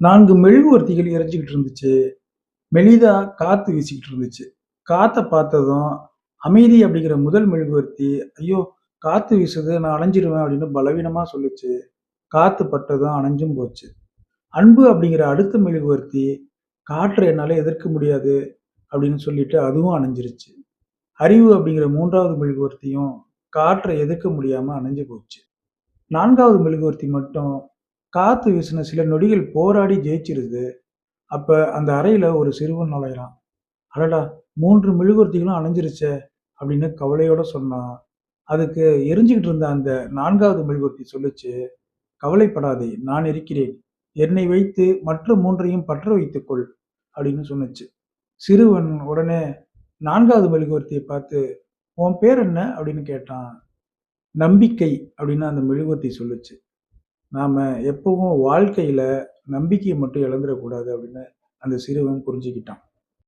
நான்கு மெழுகுவர்த்திகள் எரிஞ்சுக்கிட்டு இருந்துச்சு. மெலிதா காத்து வீசிக்கிட்டு இருந்துச்சு. காற்றை பார்த்ததும் அமைதி அப்படிங்கிற முதல் மெழுகுவர்த்தி ஐயோ காற்று வீசுது நான் அணைஞ்சிருவேன் அப்படின்னு பலவீனமாக சொல்லுச்சு. காற்று பட்டதும் அணைஞ்சும் போச்சு. அன்பு அப்படிங்கிற அடுத்த மெழுகுவர்த்தி காற்றை என்னால் எதிர்க்க முடியாது அப்படின்னு சொல்லிட்டு அதுவும் அணைஞ்சிருச்சு. அறிவு அப்படிங்கிற மூன்றாவது மெழுகுவர்த்தியும் காற்றை எதிர்க்க முடியாமல் அணைஞ்சு போச்சு. நான்காவது மெழுகுவர்த்தி மட்டும் காற்று வீசின சில நொடிகள் போராடி ஜெயிச்சிருது. அப்போ அந்த அறையில் ஒரு சிறுவன் நுழையிறான். அடடா மூன்று மெழுகுவர்த்திகளும் அணைஞ்சிருச்சே அப்படின்னு கவலையோட சொன்னான். அதுக்கு எரிஞ்சுக்கிட்டு இருந்த அந்த நான்காவது மெழுகுவர்த்தி சொல்லுச்சு கவலைப்படாதே நான் இருக்கிறேன் என்னை வைத்து மற்ற மூன்றையும் பற்ற வைத்துக்கொள் அப்படின்னு சொன்னுச்சு. சிறுவன் உடனே நான்காவது மெழுகுவர்த்தியை பார்த்து உன் பேர் என்ன? அப்படின்னு கேட்டான். நம்பிக்கை அப்படின்னு அந்த மெழுகுவர்த்தி சொல்லுச்சு. நாம் எப்பவும் வாழ்க்கையில் நம்பிக்கையை மட்டும் இழந்துடக்கூடாது அப்படின்னு அந்த சிறுவன் புரிஞ்சுக்கிட்டான்.